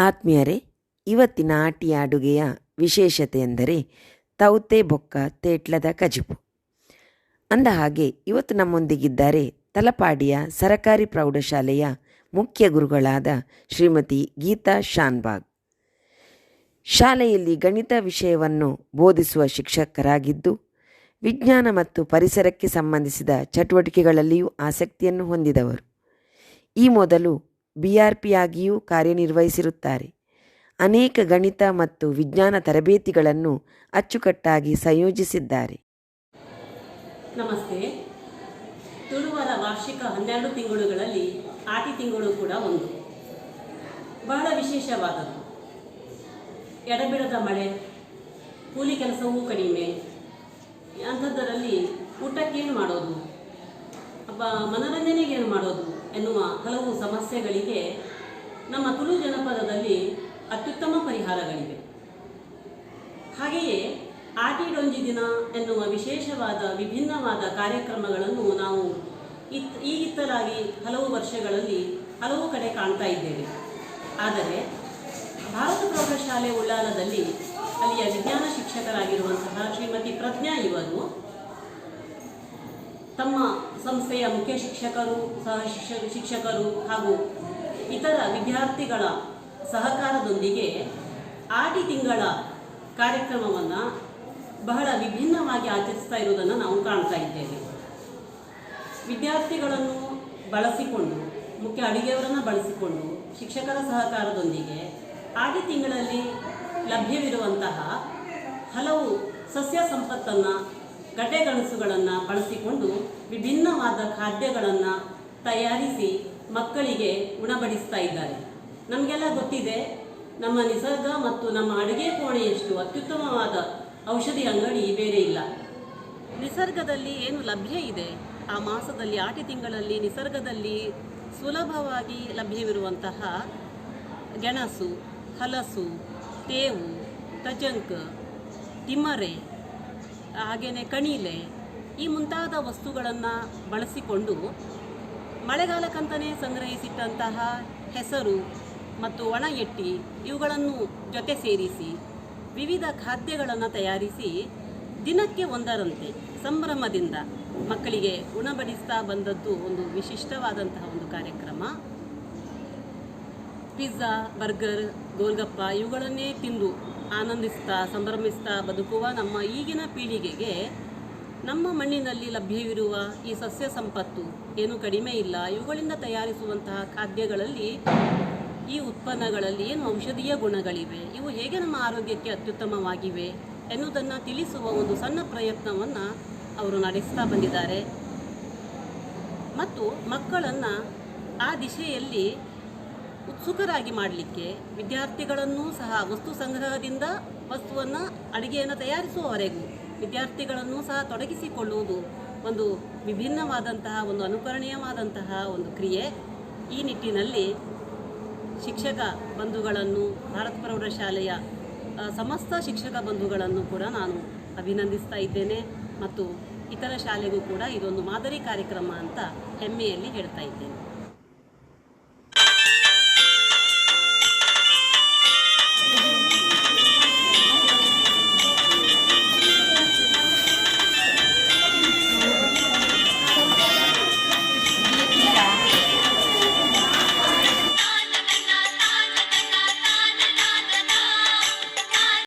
ಆತ್ಮೀಯರೇ, ಇವತ್ತಿನ ಆಟಿಯ ಅಡುಗೆಯ ವಿಶೇಷತೆ ಎಂದರೆ ತೌತೆ ಬೊಕ್ಕ ತೇಟ್ಲದ ಕಜಿಪು ಅಂದ ಹಾಗೆ ಇವತ್ತು ನಮ್ಮೊಂದಿಗಿದ್ದಾರೆ ತಲಪಾಡಿಯ ಸರಕಾರಿ ಪ್ರೌಢಶಾಲೆಯ ಮುಖ್ಯ ಗುರುಗಳಾದ ಶ್ರೀಮತಿ ಗೀತಾ ಶಾನ್ಬಾಗ್. ಶಾಲೆಯಲ್ಲಿ ಗಣಿತ ವಿಷಯವನ್ನು ಬೋಧಿಸುವ ಶಿಕ್ಷಕರಾಗಿದ್ದು, ವಿಜ್ಞಾನ ಮತ್ತು ಪರಿಸರಕ್ಕೆ ಸಂಬಂಧಿಸಿದ ಚಟುವಟಿಕೆಗಳಲ್ಲಿಯೂ ಆಸಕ್ತಿಯನ್ನು ಹೊಂದಿದವರು. ಈ ಮೊದಲು ಬಿ ಆರ್ ಪಿಯಾಗಿಯೂ ಕಾರ್ಯನಿರ್ವಹಿಸಿರುತ್ತಾರೆ. ಅನೇಕ ಗಣಿತ ಮತ್ತು ವಿಜ್ಞಾನ ತರಬೇತಿಗಳನ್ನು ಅಚ್ಚುಕಟ್ಟಾಗಿ ಸಂಯೋಜಿಸಿದ್ದಾರೆ. ನಮಸ್ತೆ. ತುಳುವರ ವಾರ್ಷಿಕ ಹನ್ನೆರಡು ತಿಂಗಳುಗಳಲ್ಲಿ ಆಟಿ ತಿಂಗಳು ಕೂಡ ಒಂದು. ಬಹಳ ವಿಶೇಷವಾದದ್ದು. ಎಡಬಿಡದ ಮಳೆ, ಕೂಲಿ ಕೆಲಸವೂ ಕಡಿಮೆ, ಅಂಥದ್ದರಲ್ಲಿ ಊಟಕ್ಕೇನು ಮಾಡೋದು? ಅಪ್ಪ ಮನರಂಜನೆಗೇನು ಮಾಡೋದು? ಎನ್ನುವ ಹಲವು ಸಮಸ್ಯೆಗಳಿಗೆ ನಮ್ಮ ತುಳು ಜನಪದದಲ್ಲಿ ಅತ್ಯುತ್ತಮ ಪರಿಹಾರಗಳಿವೆ. ಹಾಗೆಯೇ ಆಟಿಡೊಂಜಿ ದಿನ ಎನ್ನುವ ವಿಶೇಷವಾದ ವಿಭಿನ್ನವಾದ ಕಾರ್ಯಕ್ರಮಗಳನ್ನು ನಾವು ಇತ್, ಈಗಿತ್ತಲಾಗಿ ಹಲವು ವರ್ಷಗಳಲ್ಲಿ ಹಲವು ಕಡೆ ಕಾಣ್ತಾ ಇದ್ದೇವೆ. ಆದರೆ ಭಾರತ ಪ್ರೌಢಶಾಲೆ ಉಳ್ಳಾಲದಲ್ಲಿ ಅಲ್ಲಿಯ ವಿಜ್ಞಾನ ಶಿಕ್ಷಕರಾಗಿರುವಂತಹ ಶ್ರೀಮತಿ ಪ್ರಜ್ಞಾ ಇವರು ತಮ್ಮ ಸಂಸ್ಥೆಯ ಮುಖ್ಯ ಶಿಕ್ಷಕರು ಸಹ ಶಿಕ್ಷ, ಶಿಕ್ಷಕರು ಹಾಗೂ ಇತರ ವಿದ್ಯಾರ್ಥಿಗಳ ಸಹಕಾರದೊಂದಿಗೆ ಆಟಿ ತಿಂಗಳ ಕಾರ್ಯಕ್ರಮವನ್ನು ಬಹಳ ವಿಭಿನ್ನವಾಗಿ ಆಚರಿಸ್ತಾ ಇರುವುದನ್ನು ನಾವು ಕಾಣ್ತಾ ಇದ್ದೇವೆ. ವಿದ್ಯಾರ್ಥಿಗಳನ್ನು ಬಳಸಿಕೊಂಡು, ಮುಖ್ಯ ಅಡುಗೆಯವರನ್ನು ಬಳಸಿಕೊಂಡು, ಶಿಕ್ಷಕರ ಸಹಕಾರದೊಂದಿಗೆ ಆಟಿ ತಿಂಗಳಲ್ಲಿ ಲಭ್ಯವಿರುವಂತಹ ಹಲವು ಸಸ್ಯ ಸಂಪತ್ತನ್ನು ಗಡ್ಡೆಗಣಸುಗಳನ್ನು ಬಳಸಿಕೊಂಡು ವಿಭಿನ್ನವಾದ ಖಾದ್ಯಗಳನ್ನು ತಯಾರಿಸಿ ಮಕ್ಕಳಿಗೆ ಉಣಬಡಿಸ್ತಾ ಇದ್ದಾರೆ. ನಮಗೆಲ್ಲ ಗೊತ್ತಿದೆ, ನಮ್ಮ ನಿಸರ್ಗ ಮತ್ತು ನಮ್ಮ ಅಡುಗೆ ಕೋಣೆಯಷ್ಟು ಅತ್ಯುತ್ತಮವಾದ ಔಷಧಿ ಅಂಗಡಿ ಬೇರೆ ಇಲ್ಲ. ನಿಸರ್ಗದಲ್ಲಿ ಏನು ಲಭ್ಯ ಇದೆ? ಆ ಮಾಸದಲ್ಲಿ, ಆಟಿ ತಿಂಗಳಲ್ಲಿ ನಿಸರ್ಗದಲ್ಲಿ ಸುಲಭವಾಗಿ ಲಭ್ಯವಿರುವಂತಹ ಗೆಣಸು, ಹಲಸು, ತೇವು, ತಜಂಕ್, ತಿಮ್ಮರೆ ಹಾಗೆಯೇ ಕಣಿಲೆ ಈ ಮುಂತಾದ ವಸ್ತುಗಳನ್ನು ಬಳಸಿಕೊಂಡು ಮಳೆಗಾಲಕ್ಕಂತಲೇ ಸಂಗ್ರಹಿಸಿಟ್ಟಂತಹ ಹೆಸರು ಮತ್ತು ಒಣ ಎಟ್ಟಿ ಇವುಗಳನ್ನು ಜೊತೆ ಸೇರಿಸಿ ವಿವಿಧ ಖಾದ್ಯಗಳನ್ನು ತಯಾರಿಸಿ ದಿನಕ್ಕೆ ಒಂದರಂತೆ ಸಂಭ್ರಮದಿಂದ ಮಕ್ಕಳಿಗೆ ಉಣಬಡಿಸ್ತಾ ಬಂದದ್ದು ಒಂದು ವಿಶಿಷ್ಟವಾದಂತಹ ಒಂದು ಕಾರ್ಯಕ್ರಮ. ಪಿಜ್ಜಾ, ಬರ್ಗರ್, ಗೋಲ್ಗಪ್ಪ ಇವುಗಳನ್ನೇ ತಿಂದು ಆನಂದಿಸ್ತಾ, ಸಂಭ್ರಮಿಸ್ತಾ ಬದುಕುವ ನಮ್ಮ ಈಗಿನ ಪೀಳಿಗೆಗೆ ನಮ್ಮ ಮಣ್ಣಿನಲ್ಲಿ ಲಭ್ಯವಿರುವ ಈ ಸಸ್ಯ ಸಂಪತ್ತು ಏನು ಕಡಿಮೆ ಇಲ್ಲ. ಇವುಗಳಿಂದ ತಯಾರಿಸುವಂತಹ ಖಾದ್ಯಗಳಲ್ಲಿ ಈ ಉತ್ಪನ್ನಗಳಲ್ಲಿ ಏನು ಔಷಧೀಯ ಗುಣಗಳಿವೆ, ಇವು ಹೇಗೆ ನಮ್ಮ ಆರೋಗ್ಯಕ್ಕೆ ಅತ್ಯುತ್ತಮವಾಗಿವೆ ಎನ್ನುವುದನ್ನು ತಿಳಿಸುವ ಒಂದು ಸಣ್ಣ ಪ್ರಯತ್ನವನ್ನು ಅವರು ನಡೆಸ್ತಾ ಬಂದಿದ್ದಾರೆ. ಮತ್ತು ಮಕ್ಕಳನ್ನು ಆ ದಿಶೆಯಲ್ಲಿ ಉತ್ಸುಕರಾಗಿ ಮಾಡಲಿಕ್ಕೆ ವಿದ್ಯಾರ್ಥಿಗಳನ್ನೂ ಸಹ ವಸ್ತು ಸಂಗ್ರಹದಿಂದ ವಸ್ತುವನ್ನು ಅಡುಗೆಯನ್ನು ತಯಾರಿಸುವವರೆಗೂ ವಿದ್ಯಾರ್ಥಿಗಳನ್ನು ಸಹ ತೊಡಗಿಸಿಕೊಳ್ಳುವುದು ಒಂದು ವಿಭಿನ್ನವಾದಂತಹ, ಒಂದು ಅನುಕರಣೀಯವಾದಂತಹ ಒಂದು ಕ್ರಿಯೆ. ಈ ನಿಟ್ಟಿನಲ್ಲಿ ಶಿಕ್ಷಕ ಬಂಧುಗಳನ್ನು, ಭಾರತ ಪ್ರೌಢಶಾಲೆಯ ಸಮಸ್ತ ಶಿಕ್ಷಕ ಬಂಧುಗಳನ್ನು ಕೂಡ ನಾನು ಅಭಿನಂದಿಸ್ತಾ ಇದ್ದೇನೆ ಮತ್ತು ಇತರ ಶಾಲೆಗೂ ಕೂಡ ಇದೊಂದು ಮಾದರಿ ಕಾರ್ಯಕ್ರಮ ಅಂತ ಹೆಮ್ಮೆಯಲ್ಲಿ ಹೇಳ್ತಾ ಇದ್ದೇನೆ.